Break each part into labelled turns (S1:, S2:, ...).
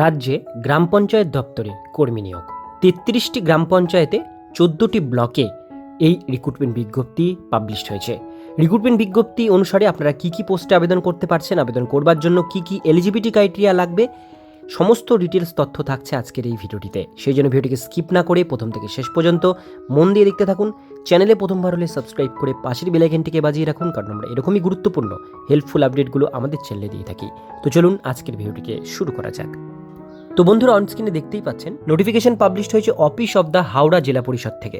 S1: রাজ্যে গ্রাম পঞ্চায়েত দপ্তরে কর্মী নিয়োগ। তেত্রিশটি গ্রাম পঞ্চায়েতে চোদ্দোটি ব্লকে এই রিক্রুটমেন্ট বিজ্ঞপ্তি পাবলিশ হয়েছে। রিক্রুটমেন্ট বিজ্ঞপ্তি অনুসারে আপনারা কি কি পোস্টে আবেদন করতে পারছেন, আবেদন করবার জন্য কি কি এলিজিবিলিটি ক্রাইটেরিয়া লাগবে, সমস্ত ডিটেলস তথ্য থাকছে আজকের এই ভিডিওটিতে। সেই জন্য ভিডিওটিকে স্কিপ না করে প্রথম থেকে শেষ পর্যন্ত মন দিয়ে দেখতে থাকুন। চ্যানেলে প্রথমবার হলে সাবস্ক্রাইব করে পাশের বেলাইকেনটিকে বাজিয়ে রাখুন, কারণ আমরা এরকমই গুরুত্বপূর্ণ হেল্পফুল আপডেটগুলো আমাদের চ্যানেলে দিয়ে থাকি। তো চলুন আজকের ভিডিওটিকে শুরু করা যাক। তো বন্ধুরা অনস্ক্রিনে দেখতেই পাচ্ছেন নোটিফিকেশন পাবলিশ হয়েছে office of the Howrah Zilla Parishad থেকে।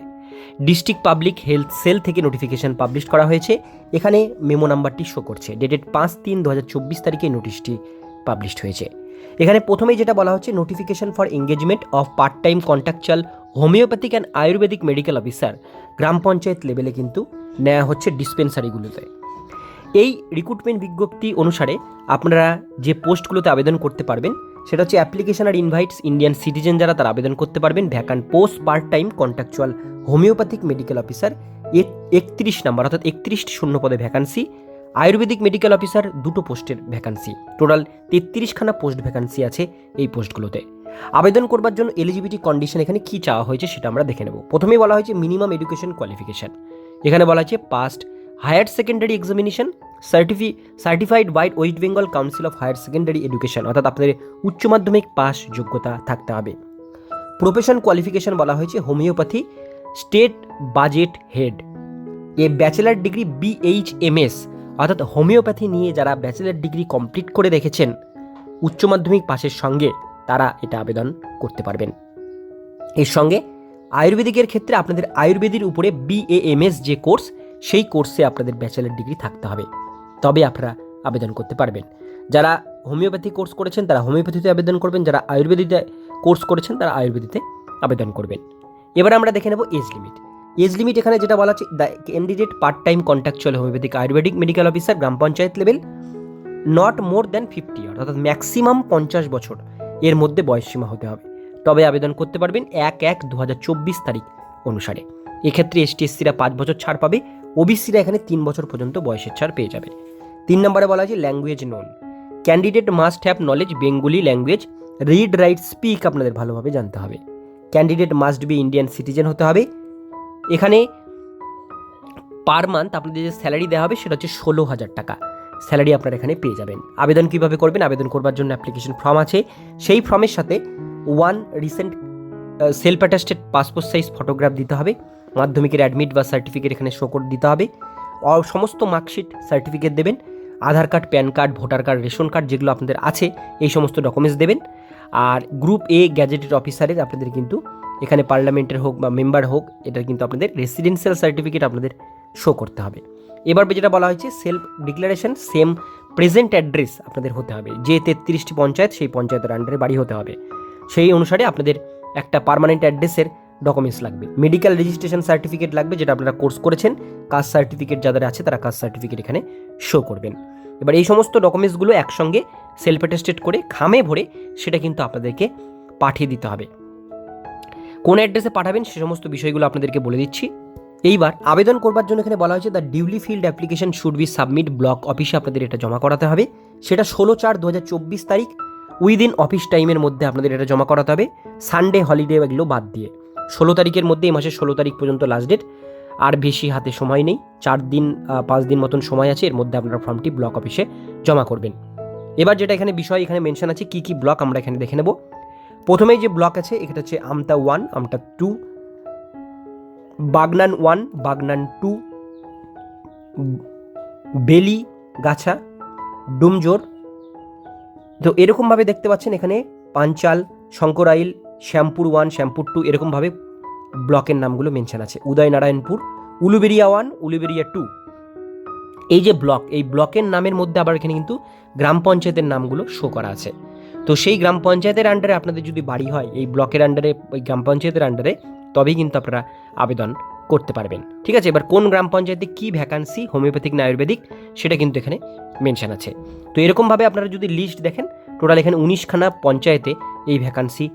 S1: ডিস্ট্রিক্ট পাবলিক হেলথ সেল থেকে নোটিফিকেশন পাবলিশ করা হয়েছে। এখানে মেমো নাম্বারটি শো করছে। ডেটেড পাঁচ তিন দু তারিখে নোটিশটি পাবলিশ হয়েছে। এখানে প্রথমেই যেটা বলা হচ্ছে notification for engagement of part time contractual homeopathic and ayurvedic medical officer gram panchayat লেভেলে কিন্তু নেওয়া হচ্ছে ডিসপেন্সারিগুলোতে এই রিক্রুটমেন্ট বিজ্ঞপ্তি অনুসারে আপনারা যে পোস্টগুলোতে আবেদন করতে পারবেন, সেটা হচ্ছে application are invites Indian citizen যারা তারা আবেদন করতে পারবেন। Vacant post part time contractual homeopathic medical officer এক একত্রিশ নাম্বার অর্থাৎ একত্রিশটি শূন্য পদে ভ্যাকান্সি আয়ুর্বেদিক মেডিকেল অফিসার দুটো পোস্টের ভ্যাকান্সি। টোটাল তেত্রিশখানা পোস্ট ভ্যাকান্সি আছে এই পোস্টগুলোতে। আবেদন করবার জন্য এলিজিবিলিটি কন্ডিশন এখানে কী চাওয়া হয়েছে সেটা আমরা দেখে নেব। প্রথমেই বলা হয়েছে মিনিমাম এডুকেশন কোয়ালিফিকেশন। এখানে বলা হয়েছে passed higher secondary examination সার্টিফি, certified by West Bengal council of higher secondary education, অর্থাৎ আপনাদের উচ্চ মাধ্যমিক পাস যোগ্যতা থাকতে হবে। প্রফেশন কোয়ালিফিকেশন বলা হয়েছে homeopathy, state budget head. A bachelor degree BHMS অর্থাৎ হোমিওপ্যাথি নিয়ে যারা ব্যাচেলার ডিগ্রি কমপ্লিট করে রেখেছেন, উচ্চ মাধ্যমিক পাশের সঙ্গে তারা এটা আবেদন করতে পারবেন। এর সঙ্গে আয়ুর্বেদিকের ক্ষেত্রে আপনাদের আয়ুর্বেদের উপরে বিএএমএস যে কোর্স, সেই কোর্সে আপনাদের ব্যাচেলার ডিগ্রি থাকতে হবে। তবে আপনারা আবেদন করতে পারবেন। যারা হোমিওপ্যাথি কোর্স করেছেন, তারা হোমিওপ্যাথিতে আবেদন করবেন। যারা আয়ুর্বেদিতে কোর্স করেছেন, তারা আয়ুর্বেদিতে আবেদন করবেন। এবার আমরা দেখে নেব এজ লিমিট। এজ লিমিট এখানে যেটা বলা আছে the candidate part time contractual homeopathic ayurvedic medical officer gram panchayat level not more than fifty year অর্থাৎ ম্যাক্সিমাম পঞ্চাশ বছর এর মধ্যে বয়সসীমা হতে হবে। তবে আবেদন করতে পারবেন এক এক দু তারিখ অনুসারে। এক্ষেত্রে এসটি এসসিরা পাঁচ বছর ছাড় পাবে ওবিসিরা এখানে তিন বছর পর্যন্ত বয়সের ছাড় পেয়ে যাবে তিন নম্বরে বলা আছে language known candidate must have knowledge Bengali language read write speak আপনাদের ভালোভাবে জানতে হবে। Candidate must be Indian citizen হতে হবে। এখানে পার মান্থ আপনাদের যে স্যালারি দেওয়া হবে সেটা হচ্ছে ষোলো হাজার টাকা। স্যালারি আপনারা এখানে পেয়ে যাবেন। আবেদন কীভাবে করবেন? আবেদন করবার জন্য অ্যাপ্লিকেশন ফর্ম আছে। সেই ফর্মের সাথে one recent self attested passport size photograph দিতে হবে। মাধ্যমিকের অ্যাডমিট বা সার্টিফিকেট এখানে শো করে দিতে হবে। সমস্ত মার্কশিট সার্টিফিকেট দেবেন। Aadhaar card PAN card voter card ration card যেগুলো আপনাদের আছে, এই সমস্ত ডকুমেন্টস দেবেন। আর গ্রুপ এ গ্যাজেটেড অফিসারের আপনাদের কিন্তু এখানে পার্লামেন্টের হোক বা মেম্বার হোক, এটা কিন্তু আপনাদের রেসিডেন্সিয়াল সার্টিফিকেট আপনাদের শো করতে হবে। এবার যেটা বলা হয়েছে self declaration same present address আপনাদের হতে হবে। যে তেত্রিশটি পঞ্চায়েত, সেই পঞ্চায়েতের আন্ডারে বাড়ি হতে হবে। সেই অনুসারে আপনাদের একটা পার্মানেন্ট অ্যাড্রেসের ডকুমেন্টস লাগবে। মেডিকেল রেজিস্ট্রেশন সার্টিফিকেট লাগবে, যেটা আপনারা কোর্স করেছেন। কাস্ট সার্টিফিকেট যাদের আছে, তারা কাস্ট সার্টিফিকেট এখানে শো করবেন। এবার এই সমস্ত ডকুমেন্টসগুলো একসঙ্গে সেলফ অ্যাটেস্টেড করে খামে ভরে, সেটা কিন্তু আপনাদেরকে পাঠিয়ে দিতে হবে। কোন অ্যাড্রেসে পাঠাবেন সে সমস্ত বিষয়গুলো আপনাদেরকে বলে দিচ্ছি। এইবার আবেদন করবার জন্য এখানে বলা হয়েছে the duly filled application should be submit block অফিসে আপনাদের এটা জমা করাতে হবে। সেটা ষোলো চার দু তারিখ, উইদিন অফিস টাইমের মধ্যে আপনাদের এটা জমা করাতে হবে, সানডে, হলিডে এগুলো বাদ দিয়ে। ষোলো তারিখের মধ্যে এই মাসের ষোলো তারিখ পর্যন্ত লাস্ট ডেট আর বেশি হাতে সময় নেই, চার দিন পাঁচ দিন মতন সময় আছে, এর মধ্যে আপনারা ফর্মটি ব্লক অফিসে জমা করবেন। এবার যেটা এখানে বিষয় এখানে মেনশন আছে, কি কি ব্লক আমরা এখানে দেখে নেব। প্রথমেই যে ব্লক আছে এটা হচ্ছে Amta one Amta two Bagnan one Bagnan two Bally, গাছা, ডুমজোর। তো এরকমভাবে দেখতে পাচ্ছেন এখানে পাঞ্চাল শঙ্করাইল শ্যামপুর ওয়ান শ্যামপুর টু এরকমভাবে ব্লকের নামগুলো মেনশন আছে। উদয়নারায়ণপুর, উলুবেরিয়া ওয়ান উলুবেরিয়া টু এই যে ব্লক এই ব্লকের নামের মধ্যে আবার এখানে কিন্তু গ্রাম পঞ্চায়েতের নামগুলো শো করা আছে। তো সেই গ্রাম পঞ্চায়েতের আন্ডারে আপনাদের যদি বাড়ি হয়, এই ব্লকের আন্ডারে ওই গ্রাম পঞ্চায়েতের আন্ডারে তবেই কিন্তু আপনারা আবেদন করতে পারবেন। ঠিক আছে? এবার কোন গ্রাম পঞ্চায়েতে কী ভ্যাকান্সি হোমিওপ্যাথিক না আয়ুর্বেদিক, সেটা কিন্তু এখানে মেনশন আছে। তো এরকমভাবে আপনারা যদি লিস্ট দেখেন টোটাল এখানে উনিশখানা পঞ্চায়েতে এই ভ্যাকান্সি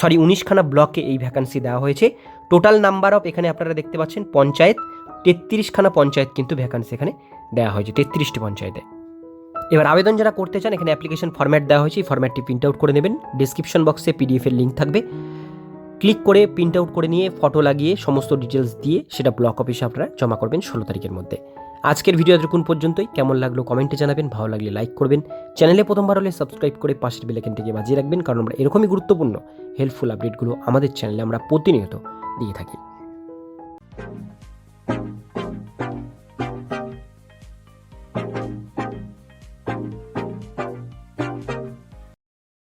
S1: সরি উনিশখানা ব্লকে এই ভ্যাকান্সি দেওয়া হয়েছে। টোটাল নাম্বার অফ এখানে আপনারা দেখতে পাচ্ছেন, পঞ্চায়েত, তেত্রিশখানা পঞ্চায়েত কিন্তু ভ্যাকান্সি এখানে দেওয়া হয়েছে, তেত্রিশটি পঞ্চায়েতে। এবার আবেদন যারা করতে চান, এখানে অ্যাপ্লিকেশন ফরম্যাট দেওয়া হয়েছে, এই ফরম্যাটটি প্রিন্ট আউট করে নেবেন। ডিসক্রিপশন বক্সে পিডিএফ এর লিঙ্ক থাকবে। ক্লিক করে প্রিন্ট আউট করে নিয়ে ফটো লাগিয়ে সমস্ত ডিটেলস দিয়ে সেটা ব্লক অফিসে আপনারা জমা করবেন ষোলো তারিখের মধ্যে। আজকের ভিডিও এতক্ষণ পর্যন্তই। কেমন লাগল কমেন্টে জানাবেন, ভালো লাগলে লাইক করবেন। চ্যানেলে প্রথমবার হলে সাবস্ক্রাইব করে পাশের বেলাইকেনটিকে বাজিয়ে রাখবেন, কারণ আমরা এরকমই গুরুত্বপূর্ণ হেল্পফুল আপডেটগুলো আমাদের চ্যানেলে আমরা প্রতিনিয়ত দিয়ে থাকি।